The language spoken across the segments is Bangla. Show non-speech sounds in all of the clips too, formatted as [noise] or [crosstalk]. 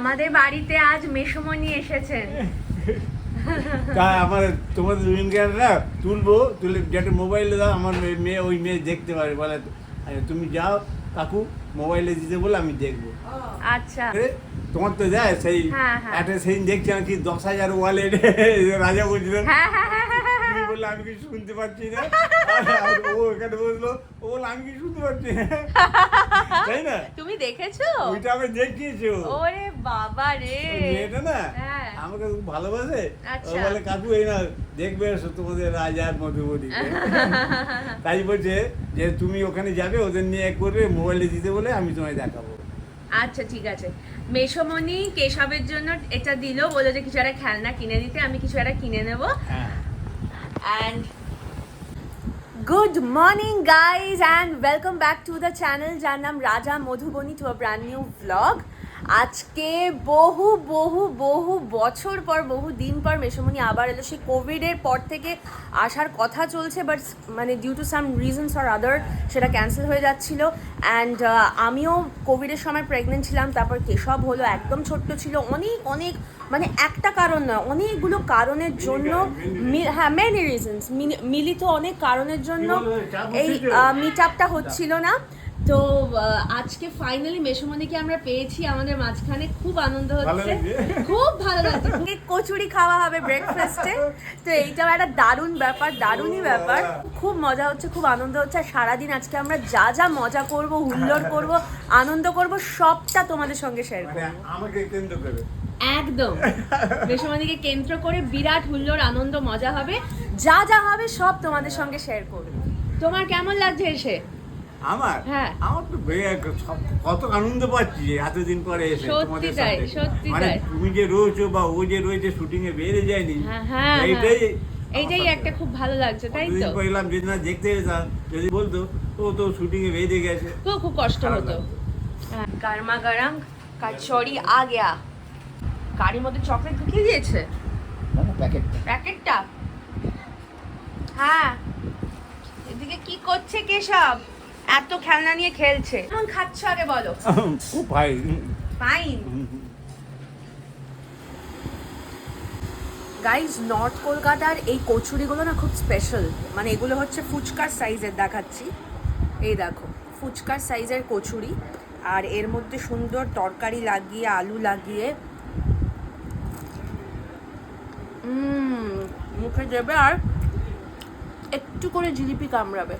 আমাদের বাড়িতে আজ মেসমণি এসেছেন। তা আমার তোমাদের দুজনকে তুলবো তুলে যেটা মোবাইলে দাও আমার মেয়ে- ওই মেয়ে দেখতে পারে বলে তুমি যাও কাকু মোবাইলে দিতে বলে আমি দেখব। আচ্ছা। তোমার তো দেয় সেই হ্যাঁ, হ্যাঁ। একটা সেই দেখছি আমি কি দশ হাজার ওয়ালেট রাজা বলছিল। হ্যাঁ হ্যাঁ হ্যাঁ হ্যাঁ, হ্যাঁ, হ্যাঁ। বললে আমি কিছু শুনতে পাচ্ছি না। ও এখানে বসল ও বলল আমি কি শুনতে পাচ্ছি না। তাই না? তুমি দেখেছ? ওইটা আমি দেখিয়েছি ওরে বাবা রে। মেয়েটা না হ্যাঁ। আমাকে খুব ভালোবাসে। ও আচ্ছা। বলে কাকু এই না দেখবে তোমাদের রাজার মধুবনী [laughs] তাই বলছে যে তুমি ওখানে যাবে ওদের নিয়ে এক করবে মোবাইলে দিতে বলে আমি তোমায় দেখাবো। আচ্ছা ঠিক আছে। মেসমণি কেশবের জন্য এটা দিল বলে যে কিছু একটা খেলনা কিনে দিতে আমি কিছু একটা কিনে নেব। হ্যাঁ and good morning guys and welcome back to the channel যার নাম Raja Madhubani to a brand new vlog আজকে বহু বহু বহু বছর পর বহু দিন পর মেসমণি আবার এলো। সেই কোভিডের পর থেকে আসার কথা চলছে বাট মানে due to some reasons or other সেটা ক্যান্সেল হয়ে যাচ্ছিল। অ্যান্ড আমিও কোভিডের সময় প্রেগনেন্ট ছিলাম তারপর কেশব হলো একদম ছোট্ট ছিল। অনেক অনেক মানে একটা কারণ নয় অনেকগুলো কারণের জন্য হ্যাঁ মেনি রিজনস মিলিত অনেক কারণের জন্য এই মিট আপটা হচ্ছিল না। তো আজকে ফাইনালি মেসমণিকে আমরা পেয়েছি। আমাদের মাঝখানে খুব আনন্দ হচ্ছে। খুব ভালো লাগছে। কচুরি খাওয়া হবে ব্রেকফাস্টে তো এইটাও একটা দারুণ ব্যাপার দারুণই ব্যাপার। খুব মজা হচ্ছে খুব আনন্দ হচ্ছে। আর সারাদিন আজকে আমরা যা যা মজা করব হুল্লোড় করব আনন্দ করব সবটা তোমাদের সঙ্গে শেয়ার মানে করব। আমাকে কেন্দ্র করে। একদম। বেসমানিকে কেন্দ্র করে বিরাট হুল্লোড় আনন্দ মজা হবে। যা যা হবে সব তোমাদের সঙ্গে শেয়ার করবে। তোমার কেমন লাগছে এসে? আমার? হ্যাঁ। আমার তো কত আনন্দ পাচ্ছি এতদিন পরে এসে তোমাদের সাথে। মানে তুমি যে রয়েছো বা ও যে রয়েছে শুটিং এ বেড়ে যায়নি হ্যাঁ হ্যাঁ এইটাই। এইটাই একটা খুব ভালো লাগছে তাই তো? যদি না দেখতে যেতাম যদি বলতো ও তো শুটিং এ বেঁধে গেছে। তো খুব কষ্ট হতো। গরম আ গয়া গাড়ির মধ্যে চকলেট ঢুকিয়ে দিয়েছে? প্যাকেটটা? হ্যাঁ। এদিকে কি করছে কেশব? এত খেলনা নিয়ে খেলছে। কেমন খাচ্ছ আগে বলো? খুব ভাই ফাইন গাইজ নর্থ কলকাতার এই কচুরিগুলো না খুব স্পেশাল মানে এগুলো হচ্ছে ফুচকার সাইজের দেখাচ্ছি। এই দেখো ফুচকার সাইজের কচুরি। আর এর মধ্যে সুন্দর তরকারি লাগিয়ে আলু লাগিয়ে। উম, মুখে দেবে আর একটু করে জিলিপি কামড়াবে।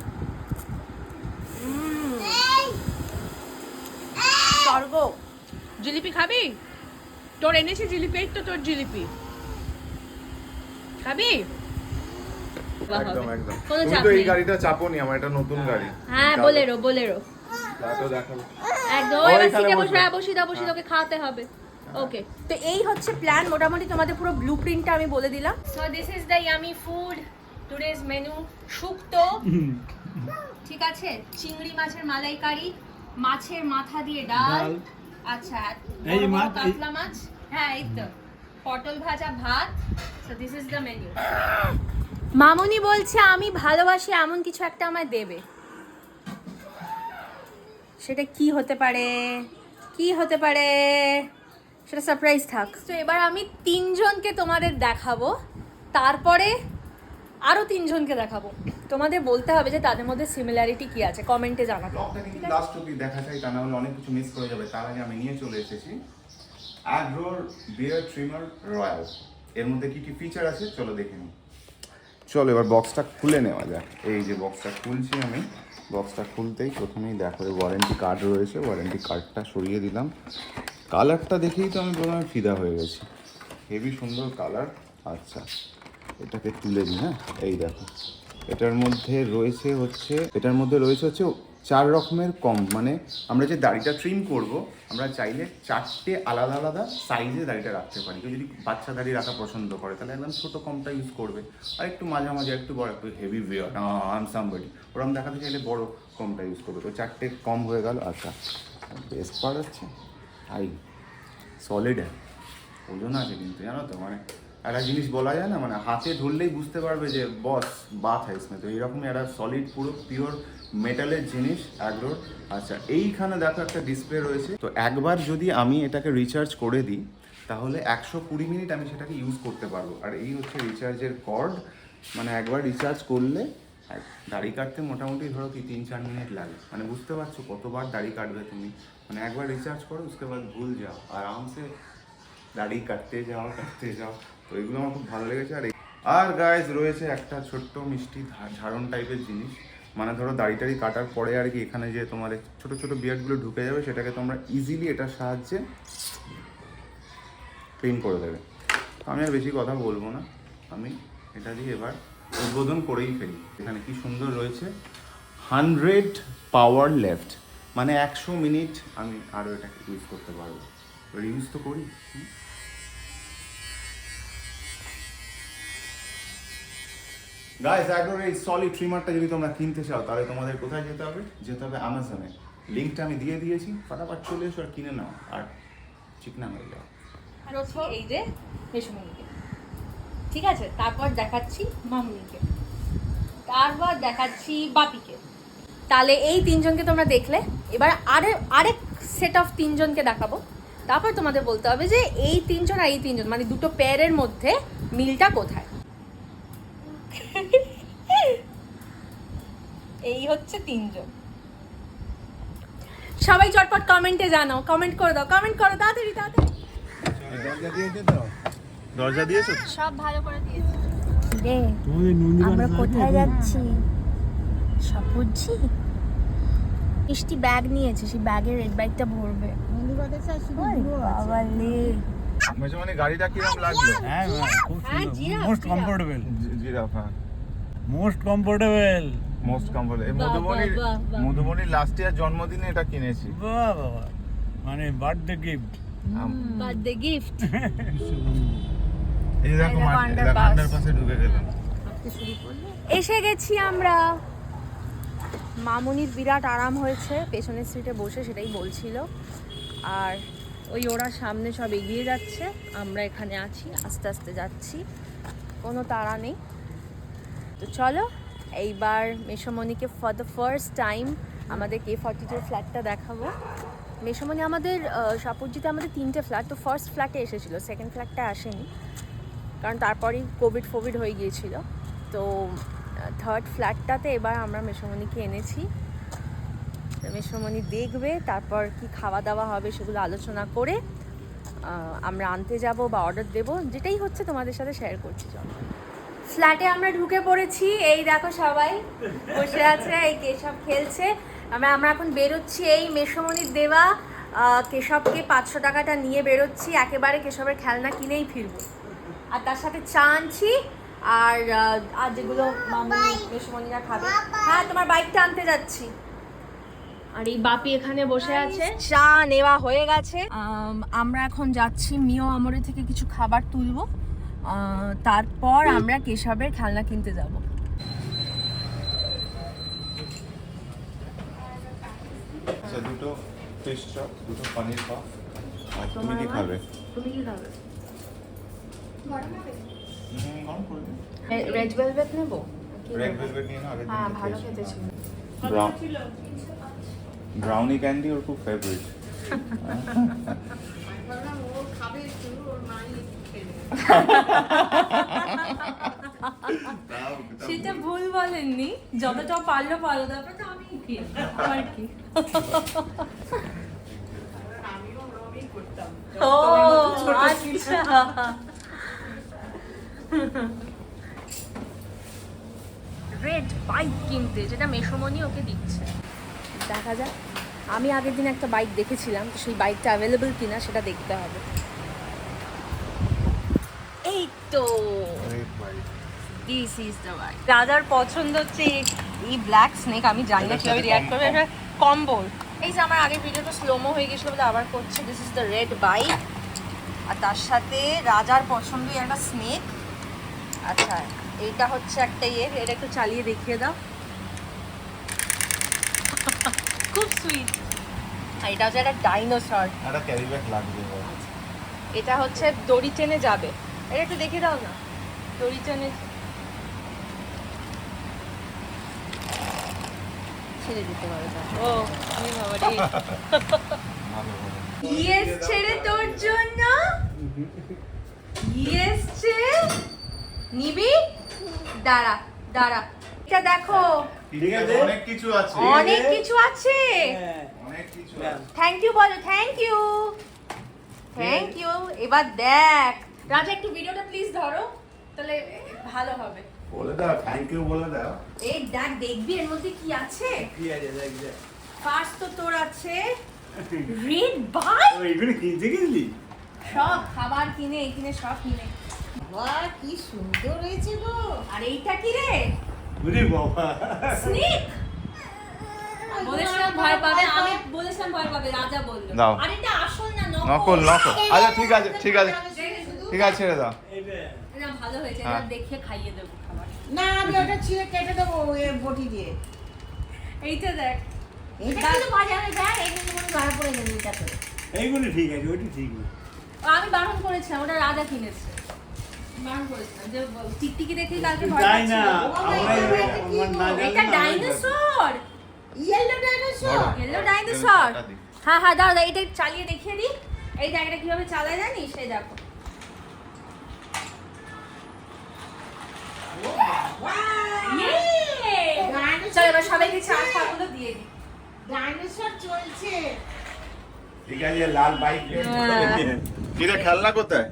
জিলিপি খাবি? তোর এনেছি জিলিপি এই তো তোর জিলিপি। খাবি? একদম একদম। তুমি তো এই গাড়িটা চাপোনি আমার এটা নতুন গাড়ি। হ্যাঁ বোলেরো বোলেরো। তাতো দেখাবো একদম এবার সিটে বসবে। বসবে দাও বসি তোকে খাওয়াতে হবে। ওকে। তো এই হচ্ছে প্ল্যান মোটামুটি তোমাদের পুরো ব্লু প্রিন্টটা আমি বলে দিলাম। So this is the yummy food today's menu শুক্তো। ঠিক আছে? চিংড়ি মাছের মালাইকারি মাছের মাথা দিয়ে ডাল। আচ্ছা এই মাছ, কাতলা মাছ? হ্যাঁ এই তো। পটল ভাজা ভাত। So this is the menu মামুনি বলছে আমি ভালোবাসি এমন কিছু একটা আমায় দেবে। সেটা কি হতে পারে? কি হতে পারে? সেটা সারপ্রাইজ থাক। তো এবার আমি তিনজনকে তোমাদের দেখাবো। তারপরে আরও তিনজনকে দেখাবো। তোমাদের বলতে হবে যে তাদের মধ্যে সিমিলারিটি কি আছে? কমেন্টে জানাতে। লাস্ট অব্দি দেখা চাই তা না হলে অনেক কিছু মিস করে যাবে। তার আগে আমি নিয়ে চলে এসেছি। অ্যাগ্রোর বিয়ার ট্রিমার রয়্যাল এর মধ্যে কি কি ফিচার আছে? চলো দেখে নিই। চলো, এবার বক্সটা খুলে নেওয়া যাক। এই যে বক্সটা খুলছি আমি। বক্সটা খুলতেই প্রথমেই দেখো ওয়ারেন্টি কার্ড রয়েছে। ওয়ারেন্টি কার্ডটা সরিয়ে দিলাম। কালারটা দেখেই তো আমি প্রথমে ফিদা হয়ে গেছি। হেভি সুন্দর কালার আচ্ছা এটাকে তুলে দিই হ্যাঁ? এই দেখো। এটার মধ্যে রয়েছে হচ্ছে, এটার মধ্যে রয়েছে হচ্ছে চার রকমের কম মানে আমরা যে দাড়িটা ট্রিম করব, আমরা চাইলে চারটে আলাদা আলাদা সাইজে দাড়িটা রাখতে পারি। কেউ যদি বাচ্চা দাড়ি রাখা পছন্দ করে, তাহলে একদম ছোটো কমটা ইউজ করবে। আর একটু মাঝামাঝি একটু বড়, একটু হেভি বিয়ার আম সামবডি ওরকম দেখাতে চাইলে বড় কমটা ইউজ করবে। তো চারটে কম হয়ে গেল আচ্ছা। বেস্ট পার্ট হচ্ছে হাই সলিড ওজন আছে কিন্তু, জানো তো মানে একটা জিনিস বলা যায় না মানে হাতে ধরলেই বুঝতে পারবে যে বস বাথ হ্যাঁ তো এইরকমই একটা সলিড পুরো পিওর মেটালের জিনিস অ্যাগ্রোর আচ্ছা এইখানে দেখো একটা ডিসপ্লে রয়েছে। তো একবার যদি আমি এটাকে রিচার্জ করে দিই তাহলে একশো কুড়ি মিনিট আমি সেটাকে ইউজ করতে পারব। আর এই হচ্ছে রিচার্জের কর্ড মানে একবার রিচার্জ করলে দাড়ি কাটতে মোটামুটি ধরো কি তিন চার মিনিট লাগে। মানে বুঝতে পারছ কতবার দাড়ি কাটবে তুমি? মানে একবার রিচার্জ করো উসকে বাদ ভুল যাও। আরামসে দাড়ি কাটতে যাও কাটতে যাও। তো এগুলো আমার খুব ভালো লেগেছে। আর আর গাইজ রয়েছে একটা ছোট্ট মিষ্টি ঝাড়ন টাইপের জিনিস। মানে ধরো দাড়ি টাড়ি কাটার পরে আর কি এখানে যে তোমার ছোট ছোট বিয়ার্ডগুলো ঢুকে যাবে, সেটাকে তোমরা ইজিলি এটার সাহায্যে ক্লিন করে দেবে। আমি আর বেশি কথা বলব না। আমি এটা দিয়ে এবার উদ্বোধন করেই ফেলি। এখানে কি সুন্দর রয়েছে। হান্ড্রেড পাওয়ার লেফট মানে একশো মিনিট আমি আরও এটাকে ইউজ করতে পারব। ইউজ তো করি গাইস একবার এই সলিড ট্রিমারটা যদি তোমরা কিনতে চাও, তাহলে তোমাদের কোথায় যেতে হবে? যেতে হবে আমাজনে লিঙ্কটা আমি দিয়ে দিয়েছি, ফটাফট চলে এসো আর কিনে নাও, আর চিকনা হয়ে যাও। আর হচ্ছে এই যে মেসমণিকে ঠিক আছে, তারপর দেখাচ্ছি মামুনিকে। তারপর দেখাচ্ছি বাপিকে। তাহলে এই তিনজনকে তোমরা দেখলে, এবার আরে, আরেক সেট অফ তিনজনকে দেখাবো। তারপর তোমাদের বলতে হবে যে এই তিনজন আর এই তিনজন মানে দুটো পেয়ারের মধ্যে মিলটা কোথায়? এই হচ্ছে তিনজন। সবাই চটপট কমেন্টে জানাও কমেন্ট করে দাও কমেন্ট করো তাড়াতাড়ি তাড়াতাড়ি। দরজা দিয়েছে তো? দরজা দিয়েছ? সব ভালো করে দিয়েছে। রে আমরা কোথায় যাচ্ছি? সাপুজি মিষ্টি ব্যাগ নিয়েছে সেই ব্যাগের রেড ব্যাগটা ভরবে। মানে গাড়িটা কীরকম লাগল? হ্যাঁ খুব হ্যাঁ, সুন্দর মোস্ট জিরাফ। কমফোর্টেবল জিরাফ হ্যাঁ। মোস্ট কমফোর্টেবল মোস্ট কমফোর্টেবল এই বাহ, মধুবনীর বাহ, বাহ, বাহ। মধুবনীর লাস্ট ইয়ার জন্মদিনে এটা কিনেছি। বাহ বাবা মানে বার্থডে গিফট বার্থডে গিফট এই দেখো আন্ডারপাসে ঢুকে গেলাম এসে গেছি আমরা। মামুনির বিরাট আরাম হয়েছে পেছনের সিটে বসে সেটাই বলছিল। আর ওই ওরা সামনে সব এগিয়ে যাচ্ছে আমরা এখানে আছি আস্তে আস্তে যাচ্ছি। কোনো তাড়া নেই। তো চলো এইবার মেসমণিকে ফর দ্য ফার্স্ট টাইম আমাদের কে ফর্টি টু ফ্ল্যাটটা দেখাবো। মেসমণি আমাদের সাপুরজিতে আমাদের তিনটে ফ্ল্যাট তো ফার্স্ট ফ্ল্যাটে এসেছিল সেকেন্ড ফ্ল্যাটটা আসেনি। কারণ তারপরেই কোভিড ফোভিড হয়ে গিয়েছিল। তো থার্ড ফ্ল্যাটটাতে এবার আমরা মেসমণিকে এনেছি। তো মেসমণি দেখবে, তারপর কি খাওয়া দাওয়া হবে সেগুলো আলোচনা করে আমরা আনতে যাব বা অর্ডার দেব, যেটাই হচ্ছে তোমাদের সাথে শেয়ার করছি। চলো ফ্ল্যাটে আমরা ঢুকে পড়েছি। এই দেখো সবাই বসে আছে এই কেশব খেলছে। আমরা আমরা এখন বেরোচ্ছি এই মেসমণির দেওয়া কেশবকে পাঁচশো টাকাটা নিয়ে বেরোচ্ছি। একেবারে কেশবের খেলনা কিনেই ফিরবো আর তার সাথে চা আনছি আর আর যেগুলো মামনি মেসমণিরা খাবে। হ্যাঁ তোমার বাইকটা আনতে যাচ্ছি। আর এই বাপি এখানে বসে আছে। চা নেওয়া হয়ে গেছে। আমরা এখন যাচ্ছি মিও আমরে থেকে কিছু খাবার তুলবো। তারপর আমরা কেশবের খেলনা কিনতে যাব। আচ্ছা দুটো ফিশ চপ দুটো পনির পাফ আর তুমি কি খাবে? তুমি কি খাবে? হুম, গরম করে দিন। রেড ভেলভেট নেব? রেড ভেলভেট নিয়ে না হ্যাঁ ভালো খেতে ছিল ব্রাউনি ক্যান্ডি ওর খুব ফেভারিট [laughs] সেটা ভুল বলেননি। যতটা পারল পারল তারপর তো আমি কি? আর কি? ও আচ্ছা। রেড বাইক কিনতে যেটা মেসমনি ওকে দিচ্ছে। দেখা যাক। আমি আগের দিন একটা বাইক দেখেছিলাম তো সেই বাইকটা অ্যাভেলেবল কিনা সেটা দেখতে হবে। তো দিস ইজ দ্য ওয়ান রাজার পছন্দ হচ্ছে এই- ব্ল্যাক স্নেক আমি জানি না কীভাবে রিয়াক্ট করবে। এটা কম্বোর এই যে আমার আগের ভিডিওটা স্লোমো হয়ে গেছিল বলে আবার করছে this is the red bike আর তার সাথে রাজার পছন্দই একটা স্নেক আচ্ছা এইটা হচ্ছে একটা ইয়ে এটা একটু চালিয়ে দেখিয়ে দাও। [laughs] খুব সুইট আর এটা হচ্ছে একটা ডাইনোসর একটা ক্যারি ব্যাগ লাগবে। এটা হচ্ছে দড়ি টেনে যাবে। এটা একটু দেখে দাও না। ছেড়ে দিতে পারো ও রে তোর জন্য? নিবি? দাঁড়া দাঁড়া। এটা দেখো। অনেক কিছু আছে। অনেক কিছু আছে। অনেক কিছু। আছে। থ্যাংক ইউ বলো থ্যাংক ইউ থ্যাংক ইউ এবার দেখ। রাজা একটু ভিডিওটা প্লিজ ধরো তাহলে ভালো হবে। বলে দাও থ্যাংক ইউ বলে দাও। এই দেখ দেখবি এর মধ্যে কি আছে? কি আছে দেখ দেখ। ফার্স্ট তো তোর আছে [laughs] রেড বাই ও, এগুলো কিনতে গেছিলি? সব খাবার কিনে এই কিনে সব কিনে। বাহ কি সুন্দর হয়েছে গো। আর এইটা কি রে? বুঝলি বাবা। স্নেক বলেছিলাম ভয় পাবে আমি বলেছিলাম ভয় পাবে রাজা বলল। আর এটা আসল না নকল নকল। আচ্ছা ঠিক আছে ঠিক আছে। ঠিক আছে ছেড়ে দাও। না ভালো হয়েছে হ্যাঁ। দেখে খাইয়ে দেবো খাবার। না আমি ওটা ছিঁড়ে কেটে দেবো এ বটি দিয়ে। এইটা দেখ। এটা কিন্তু বাজারে দেয় এগুলো মনে ধরা পড়ে যাবে এটা তো। এইগুলো ঠিক আছে ওইটা ঠিক আমি বারণ করেছিলাম ওটা রাজা কিনেছে। বারণ করেছিলাম যে টিকটিকি দেখে কালকে ভয় তাই না পাচ্ছিল। আমরা আমার না এটা dinosaur! Yellow dinosaur yellow dinosaur হ্যাঁ হ্যাঁ দাঁড়া, এটা চালিয়ে দেখিয়ে দিই। এই জায়গাটা কীভাবে চালায় জানিস? সেই দেখো। চল এবার সবাইকে চা খাগুলো দিয়ে দিই। ডাইনোসর চলছে। ঠিক আছে লাল বাইক হ্যাঁ। কিরে খেলনা কোথায়?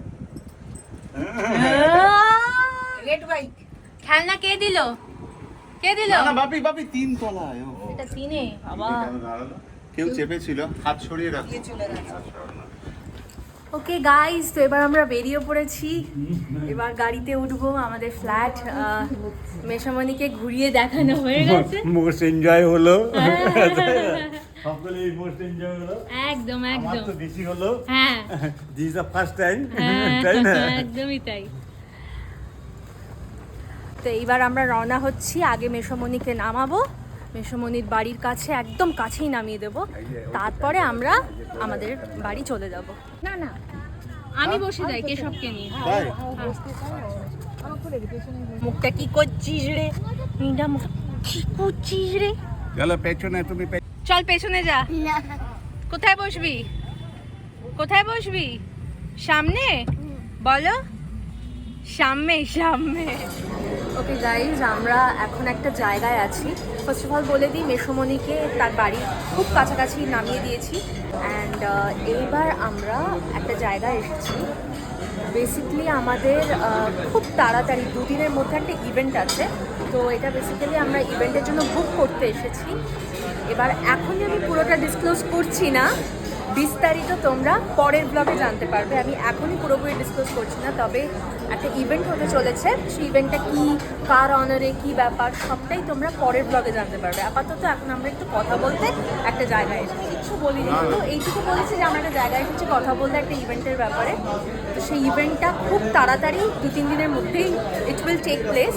Red bike. খেলনা কে দিল? কে দিল? না না বাপি বাপি তিন তলায় এটা তিনে বাবা। কেউ চেপেছিল হাত ছড়িয়ে রাখো। চলে গেছে। ওকে গাইস তো এবার আমরা বেরিয়ে পড়েছি। এবার গাড়িতে উঠবো আমাদের ফ্ল্যাট মেশামণিকে ঘুরিয়ে দেখানো হয়ে গেছে। [laughs] মোস্ট এনজয় হলো। [laughs] মোস্ট এনজয় হলো। একদম একদম। তো বেশি হলো। হ্যাঁ। দিস দ্য ফার্স্ট টাইম হ্যাঁ, [laughs] তাই না? একদমই তাই। তো এইবার আমরা রওনা হচ্ছি আগে মেশোমণিকে নামাবো। মেশোমণির বাড়ির কাছে একদম কাছেই নামিয়ে দেব। তারপরে আমরা আমাদের বাড়ি চলে যাব। না না আমি বসে যাই কেশবকে নিয়ে। মুখটা কি করছিস রে? মিনা মুখ কি করছিস রে? চলো পেছনে তুমি চল পেছনে যা। কোথায় বসবি? কোথায় বসবি? সামনে? বলো। সামনে সামনে। ওকে গাইজ আমরা এখন একটা জায়গায় আছি। ফার্স্ট অফ অল বলে দিই, মেসমণিকে তার বাড়ির খুব কাছাকাছি নামিয়ে দিয়েছি। অ্যান্ড এইবার আমরা একটা জায়গায় এসেছি। বেসিক্যালি আমাদের খুব তাড়াতাড়ি দুদিনের মধ্যে একটা ইভেন্ট আছে। তো এটা বেসিক্যালি আমরা ইভেন্টের জন্য বুক করতে এসেছি। এবার এখনই আমি পুরোটা ডিসক্লোজ করছি না। বিস্তারিত তোমরা পরের ব্লগে জানতে পারবে। আমি এখনই পুরোপুরি ডিসক্লোজ করছি না তবে একটা ইভেন্ট হতে চলেছে। সেই ইভেন্টটা কি কার অনারে কি ব্যাপার সবটাই তোমরা পরের ব্লগে জানতে পারবে। আপাতত এখন আমরা একটু কথা বলতে একটা জায়গায় এসেছি। কিছু বলিনি। তো এইটুকু বলেছি যে আমরা একটা জায়গায় এসেছি কথা বলতে একটা ইভেন্টের ব্যাপারে। তো সেই ইভেন্টটা খুব তাড়াতাড়ি দু তিন দিনের মধ্যেই ইট উইল টেক প্লেস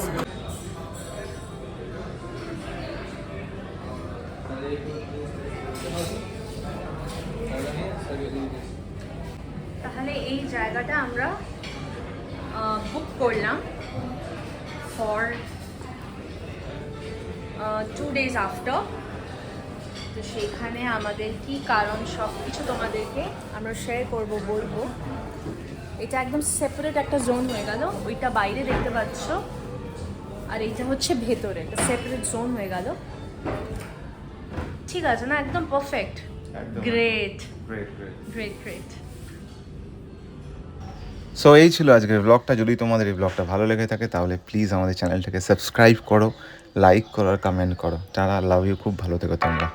তাহলে এই জায়গাটা আমরা বুক করলাম ফর টু ডেজ আফটার তো সেখানে আমাদের কি কারণ সব কিছু তোমাদেরকে আমরা শেয়ার করব, বলব। এটা একদম সেপারেট একটা জোন হয়ে গেল, ওইটা বাইরে দেখতে পাচ্ছ। আর এইটা হচ্ছে ভেতরে একটা সেপারেট জোন হয়ে গেল। ঠিক আছে না? একদম perfect great great great great so এই ছিল আজকের ব্লগটা যদি তোমাদের এই ব্লগটা ভালো লেগে থাকে তাহলে প্লিজ আমাদের চ্যানেলটাকে সাবস্ক্রাইব করো লাইক করো আর কমেন্ট করো। তারা লাভ ইউ খুব ভালো থেকো তোমরা।